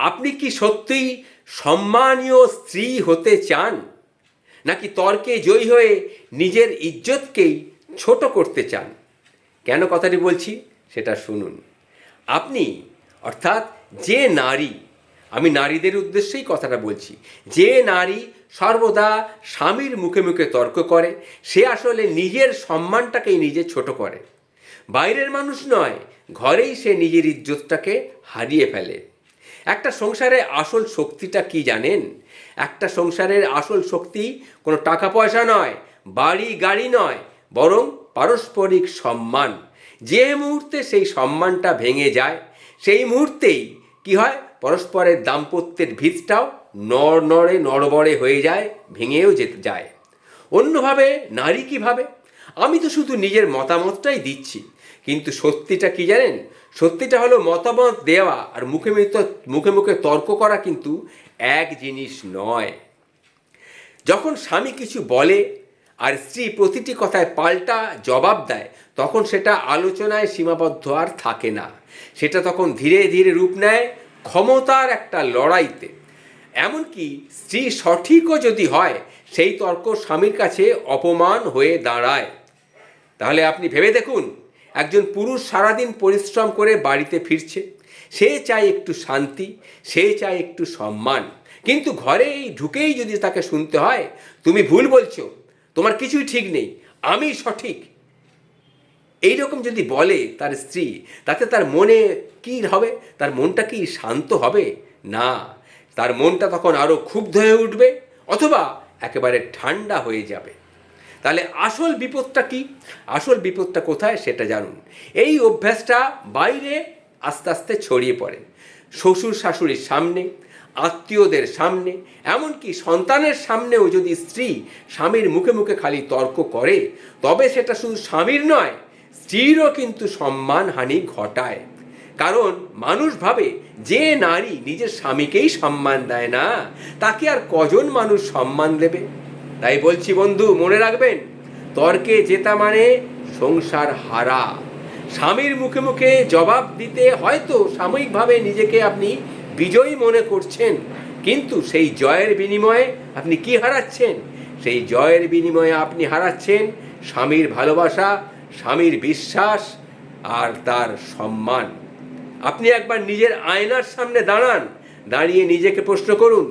আপনি কি সত্যিই সম্মানীয় স্ত্রী হতে চান? নাকি তর্কে জয়ী হয়ে নিজের ইজ্জতকেই ছোট করতে চান? কেন কথাটি বলছি সেটা শুনুন। আপনি, অর্থাৎ যে নারী, আমি নারীদের উদ্দেশ্যেই কথাটা বলছি, যে নারী সর্বদা স্বামীর মুখে মুখে তর্ক করে, সে আসলে নিজের সম্মানটাকেই নিজে ছোট করে। বাইরের মানুষ নয়, ঘরেই সে নিজের ইজ্জতটাকে হারিয়ে ফেলে। একটা সংসারে আসল শক্তিটা কি জানেন? একটা সংসারের আসল শক্তি কোনো টাকা পয়সা নয়, বাড়ি, গাড়ি নয়, বরং পারস্পরিক সম্মান। যে মুহূর্তে সেই সম্মানটা ভেঙে যায়, সেই মুহূর্তেই কি হয়? পরস্পরের দাম্পত্যের ভিতটাও নড় নড়ে নড়বড়ে হয়ে যায়, ভেঙেও যেতে যায়। অন্যভাবে, নারী কীভাবে? আমি তো শুধু নিজের মতামতটাই দিচ্ছি। কিন্তু সত্যিটা কি জানেন? সত্যিটা হলো মতামত দেওয়া আর মুখে মুখে মুখে তর্ক করা কিন্তু এক জিনিস নয়। যখন স্বামী কিছু বলে আর স্ত্রী প্রতিটি কথায় পাল্টা জবাব দেয়, তখন সেটা আলোচনায় সীমাবদ্ধ আর থাকে না। সেটা তখন ধীরে ধীরে রূপ নেয় ক্ষমতার একটা লড়াইতে। এমনকি স্ত্রী সঠিকও যদি হয়, সেই তর্ক স্বামীর কাছে অপমান হয়ে দাঁড়ায়। তাহলে আপনি ভেবে দেখুন একজন পুরুষ সারাদিন পরিশ্রম করে বাড়িতে ফিরছে। সে চায় একটু শান্তি, সে চায় একটু সম্মান। কিন্তু ঘরে এই ঢুকেই যদি তাকে শুনতে হয়, তুমি ভুল বলছো, তোমার কিছুই ঠিক নেই, আমি সঠিক। এই রকম যদি বলে তার স্ত্রী, তাতে তার মনে কি হবে? তার মনটা কি শান্ত হবে? না। তার মনটা তখন আরও ক্ষুব্ধ হয়ে উঠবে, অথবা একেবারে ঠান্ডা হয়ে যাবে। তাহলে আসল বিপদটা কি? আসল বিপদটা কোথায় সেটা জানুন। এই অভ্যাসটা বাইরে আস্তে আস্তে ছড়িয়ে পড়ে। শ্বশুর শাশুড়ির সামনে, আত্মীয়দের সামনে, এমনকি সন্তানের সামনেও যদি স্ত্রী স্বামীর মুখে মুখে খালি তর্ক করে, তবে সেটা শুধু স্বামীর নয়, স্ত্রীরও কিন্তু সম্মানহানি ঘটায়। কারণ মানুষ ভাবে, যে নারী নিজের স্বামীকেই সম্মান দেয় না, তাকে আর কজন মানুষ সম্মান দেবে? তাই বলছি, বন্ধু, মনে রাখবেন, তর্কে জেতা মানে সংসার হারা। স্বামীর মুখে মুখে জবাব দিতে হয়তো সাময়িকভাবে নিজেকে আপনি বিজয়ী মনে করছেন, কিন্তু সেই জয়ের বিনিময়ে আপনি কি হারাচ্ছেন? সেই জয়ের বিনিময়ে আপনি হারাচ্ছেন স্বামীর ভালোবাসা, স্বামীর বিশ্বাস আর তার সম্মান। আপনি একবার নিজের আয়নার সামনে দাঁড়ান, দাঁড়িয়ে নিজেকে প্রশ্ন করুন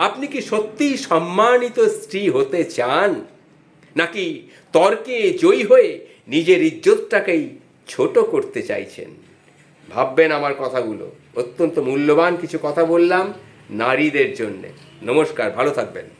আপনি কি সত্যিই সম্মানিত স্ত্রী হতে চান? নাকি তর্কে জয়ী হয়ে নিজের ইজ্জতটাকেই ছোট করতে চাইছেন? ভাববেন আমার কথাগুলো। অত্যন্ত মূল্যবান কিছু কথা বললাম নারীদের জন্যে। নমস্কার, ভালো থাকবেন।